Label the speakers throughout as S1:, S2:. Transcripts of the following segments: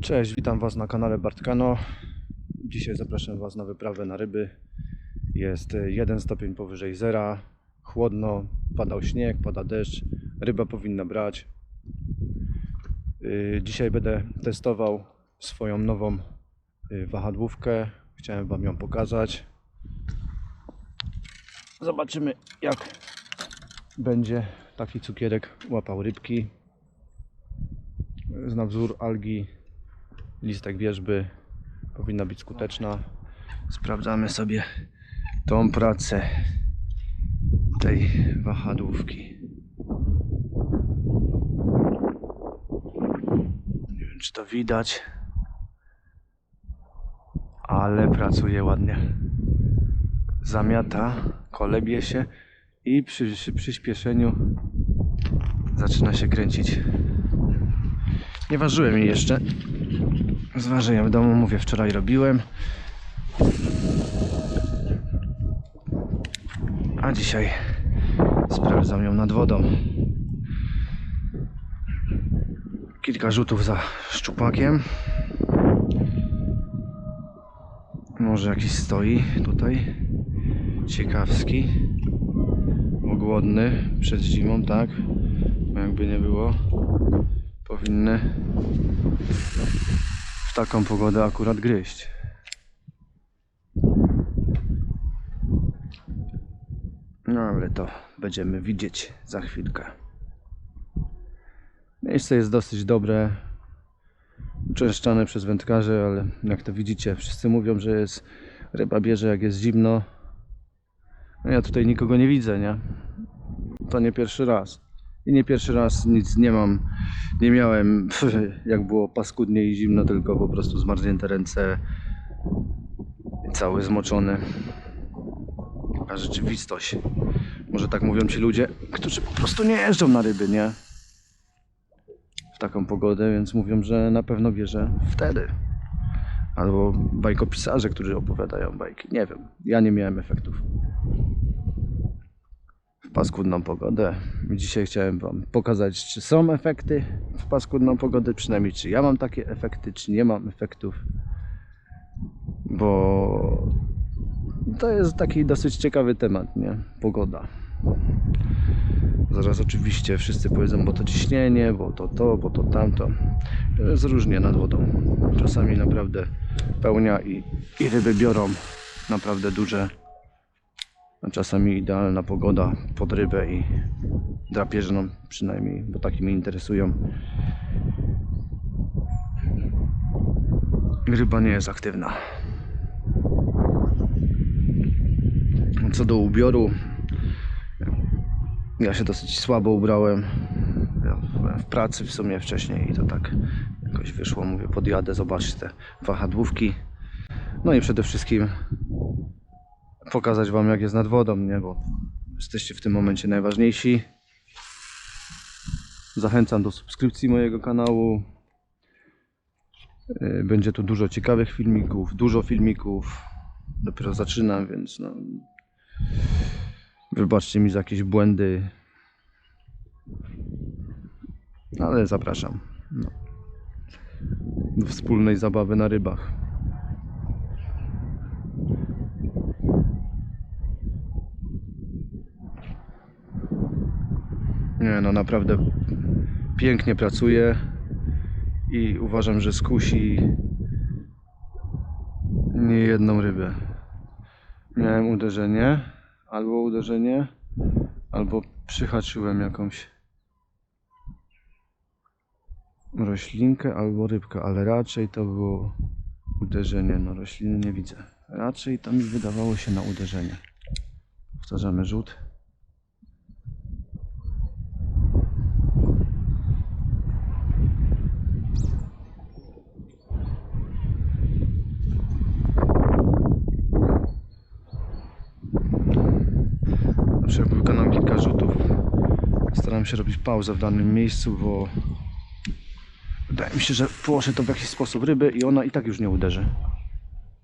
S1: Cześć, witam Was na kanale Bartkano. Dzisiaj zapraszam Was na wyprawę na ryby. Jest e, 1 stopień powyżej zera, chłodno, padał śnieg, pada deszcz, ryba powinna brać. Yy, Dzisiaj będę testował swoją nową yy, wahadłówkę. Chciałem Wam ją pokazać. Zobaczymy jak będzie taki cukierek łapał rybki. Na wzór algi listek wierzby powinna być skuteczna. Sprawdzamy sobie tą pracę tej wahadłówki. Nie wiem, czy to widać, ale pracuje ładnie. Zamiata, kolebie się i przy, przy przyspieszeniu zaczyna się kręcić. Nie ważyłem jej jeszcze. Zważenia w domu, mówię, wczoraj robiłem. A dzisiaj sprawdzam ją nad wodą. Kilka rzutów za szczupakiem. Może jakiś stoi tutaj. Ciekawski. Bo głodny przed zimą, tak? Jakby nie było, powinny w taką pogodę akurat gryźć. No ale to będziemy widzieć za chwilkę. Miejsce jest dosyć dobre. Uczęszczane przez wędkarzy, ale jak to widzicie, wszyscy mówią, że jest ryba bierze jak jest zimno. No ja tutaj nikogo nie widzę, nie? To nie pierwszy raz. I nie pierwszy raz nic nie mam, nie miałem jak było paskudnie i zimno, tylko po prostu zmarznięte ręce, cały zmoczony. A rzeczywistość, może tak mówią ci ludzie, którzy po prostu nie jeżdżą na ryby, nie? W taką pogodę, więc mówią, że na pewno bierze wtedy. Albo bajkopisarze, którzy opowiadają bajki. Nie wiem, ja nie miałem efektów paskudną pogodę. Dzisiaj chciałem Wam pokazać, czy są efekty w paskudną pogodę, przynajmniej czy ja mam takie efekty, czy nie mam efektów. Bo to jest taki dosyć ciekawy temat, nie? Pogoda. Zaraz oczywiście wszyscy powiedzą, bo to ciśnienie, bo to to, bo to tamto. Jest różnie nad wodą. Czasami naprawdę pełnia i, i ryby biorą naprawdę duże czasami idealna pogoda pod rybę i drapieżną przynajmniej, bo takie mnie interesują. Ryba nie jest aktywna. Co do ubioru, ja się dosyć słabo ubrałem. Ja w pracy w sumie wcześniej i to tak jakoś wyszło. Mówię, podjadę, zobaczcie te wahadłówki. No i przede wszystkim pokazać wam jak jest nad wodą, nie? Bo jesteście w tym momencie najważniejsi. Zachęcam do subskrypcji mojego kanału. Yy, Będzie tu dużo ciekawych filmików, dużo filmików. Dopiero zaczynam, więc no. Wybaczcie mi za jakieś błędy. Ale zapraszam. No. Do wspólnej zabawy na rybach. Nie no, naprawdę pięknie pracuje i uważam, że skusi nie jedną rybę. Miałem uderzenie, albo uderzenie, albo przyhaczyłem jakąś roślinkę albo rybkę, ale raczej to było uderzenie. No rośliny nie widzę. Raczej to mi wydawało się na uderzenie. Powtarzamy rzut. Zawsze jak wykonam kilka rzutów, staram się robić pauzę w danym miejscu, bo wydaje mi się, że położę to w jakiś sposób ryby i ona i tak już nie uderzy.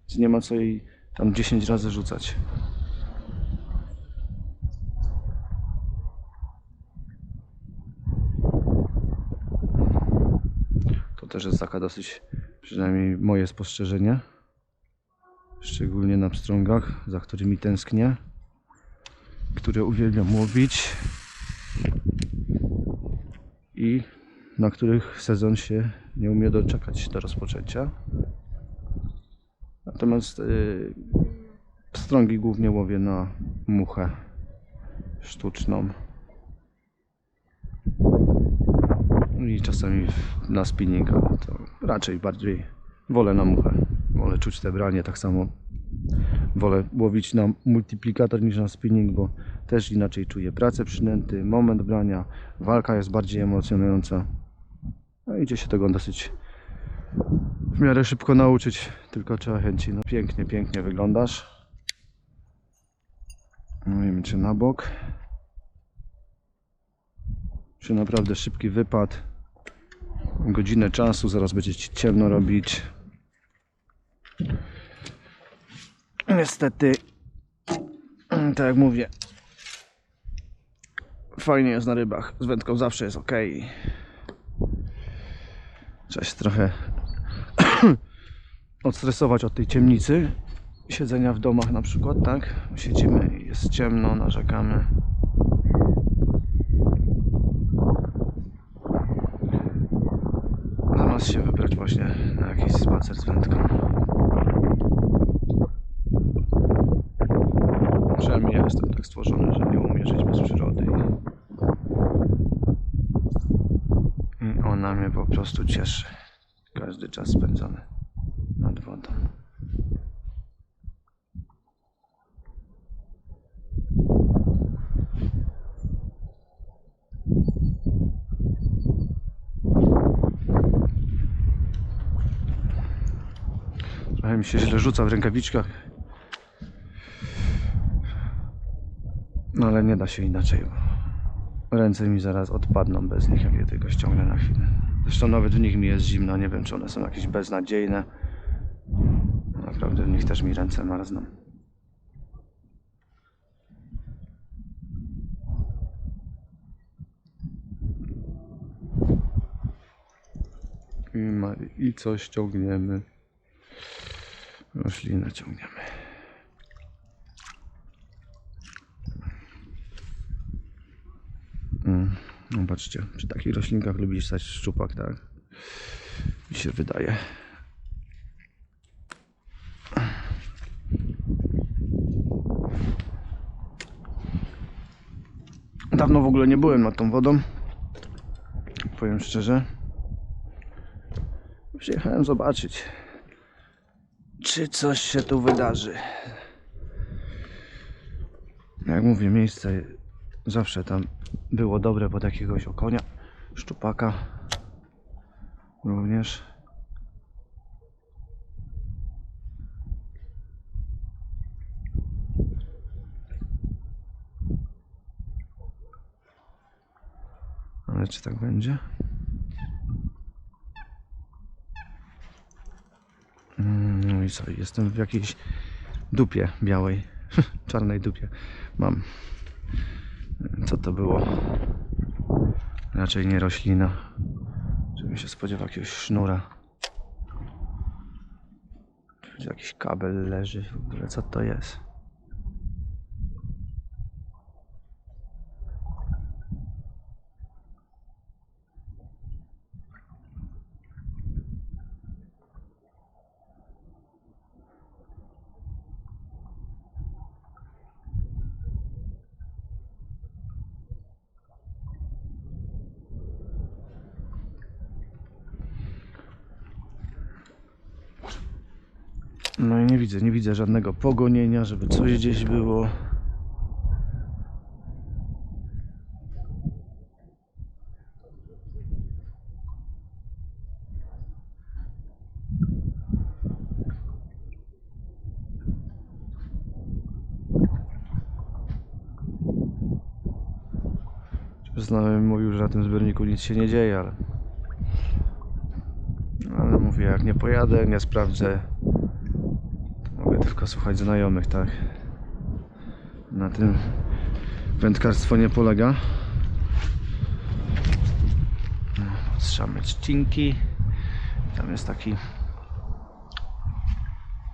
S1: Więc nie ma co jej tam 10 razy rzucać. To też jest taka dosyć Przynajmniej moje spostrzeżenie. Szczególnie na pstrągach, za którymi tęsknię. Które uwielbiam łowić. I na których sezon się nie umie doczekać do rozpoczęcia. Natomiast yy, głównie łowię na muchę sztuczną. I czasami na spinning, ale to raczej bardziej wolę na muchę. Wolę czuć te branie, tak samo wolę łowić na multiplikator niż na spinning, bo też inaczej czuję pracę przynęty, moment brania, walka jest bardziej emocjonująca. No idzie się tego dosyć w miarę szybko nauczyć, tylko trzeba chęci. No pięknie, pięknie wyglądasz. Mówimy czy na bok. Czy naprawdę szybki wypad. Godzinę czasu, zaraz będzie ci ciemno robić. Niestety, tak jak mówię, fajnie jest na rybach. Z wędką zawsze jest ok. Trzeba się trochę odstresować od tej ciemnicy. Siedzenia w domach na przykład, tak? Siedzimy jest ciemno, narzekamy. Zamiast się wybrać właśnie na jakiś spacer z wędką. Przynajmniej ja jestem tak stworzony, że nie umiem żyć bez przyrody. I ona mnie po prostu cieszy. Każdy czas spędzony nad wodą. Trochę mi się źle rzuca w rękawiczkach. No ale nie da się inaczej. Ręce mi zaraz odpadną bez nich, jak je tylko ściągnę na chwilę. Zresztą nawet w nich mi jest zimno. Nie wiem, czy one są jakieś beznadziejne. Naprawdę w nich też mi ręce marzną. I, ma, I co ściągniemy? Roślinę ciągniemy. Patrzcie, przy takich roślinkach lubi stać szczupak, tak? Mi się wydaje. Dawno w ogóle nie byłem nad tą wodą. Powiem szczerze. Przyjechałem zobaczyć, czy coś się tu wydarzy. Jak mówię, miejsce zawsze tam było dobre pod jakiegoś okonia, szczupaka również. Ale czy tak będzie? Mm, No i co? Jestem w jakiejś dupie białej, czarnej dupie. Mam. Co to było? Raczej nie roślina. Żebym się spodziewał jakiegoś sznura. Jakiś kabel leży w ogóle? Co to jest? No i nie widzę, nie widzę żadnego pogonienia, żeby coś gdzieś było. Znajomy mówił, że na tym zbiorniku nic się nie dzieje, ale... Ale mówię, jak nie pojadę, nie sprawdzę, tylko słuchać znajomych, tak? Na tym wędkarstwo nie polega. Strzamy trzcinki. Tam jest taki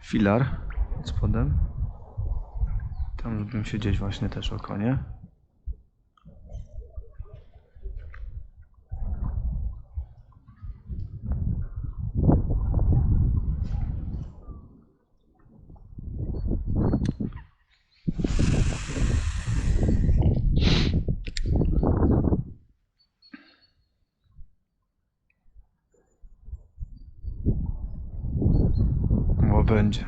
S1: filar spodem. Tam bym się gdzieś właśnie też o konie. Będzie.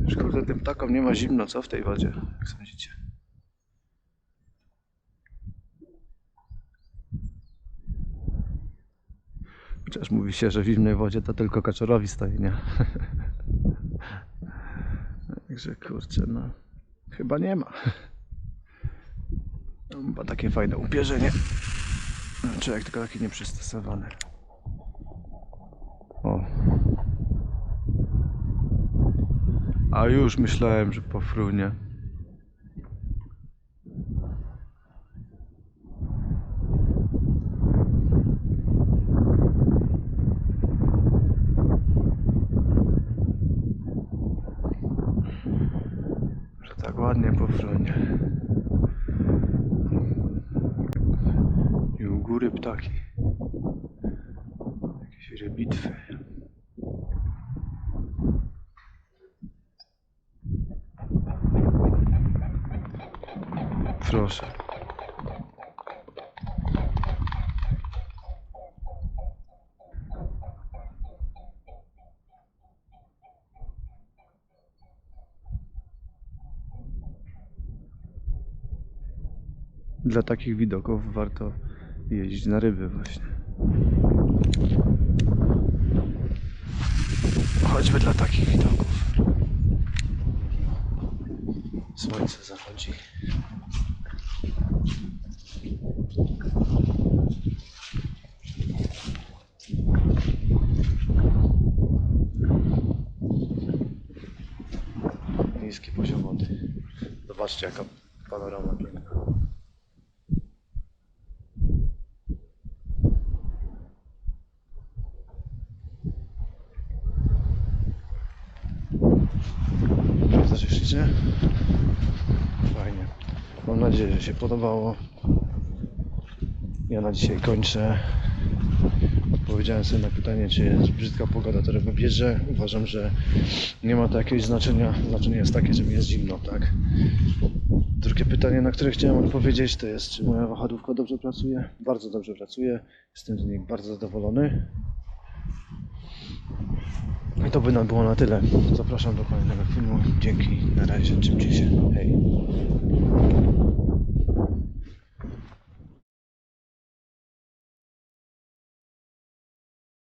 S1: Już kurde, tym ptakom nie ma zimno, co w tej wodzie, jak sądzicie? Chociaż mówi się, że w zimnej wodzie to tylko kaczorowi stoi, nie? Także kurczę, no. Chyba nie ma. No, Chyba takie fajne upierzenie. Człowiek tylko taki nieprzystosowany. O. A już myślałem, że pofrunie. Że tak ładnie pofrunie. I u góry ptaki. Jakieś rybitwy. Proszę. Dla takich widoków warto jeździć na ryby właśnie. Choćby dla takich widoków. Słońce zachodzi. Zobaczcie jaka panorama piękna. Ślicznie. Fajnie. Mam nadzieję, że się podobało. Ja na dzisiaj kończę. Odpowiedziałem sobie na pytanie, czy jest brzydka pogoda, to ryba bierze. Uważam, że nie ma to jakiegoś znaczenia. Znaczenie jest takie, że mi jest zimno, tak? Drugie pytanie, na które chciałem odpowiedzieć, to jest, czy moja wahadłówka dobrze pracuje? Bardzo dobrze pracuje. Jestem z niej bardzo zadowolony. I to by nam było na tyle. Zapraszam do kolejnego filmu. Dzięki, na razie, trzymcie się. Hej.